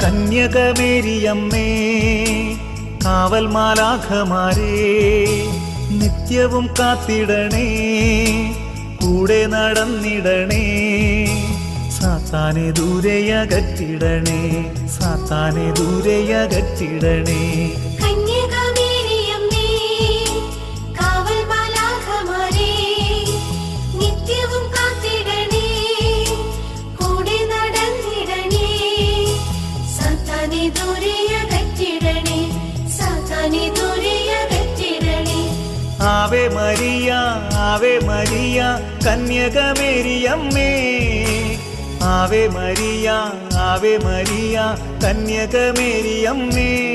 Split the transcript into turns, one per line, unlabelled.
കന്യകമേരിയമ്മേ കാവൽ മാലാഖമാരേ നിത്യവും കാത്തിടണേ കൂടെ നടന്നിടണേ സാത്താനെ ദൂരെയകറ്റിടണേ സാത്താനെ ദൂരെയകറ്റിടണേ. ആവേ മരിയ ആവേ മരിയ കന്യകമേരിയമ്മേ. Ave Maria Ave Maria കന്യകമേരിയമ്മേ.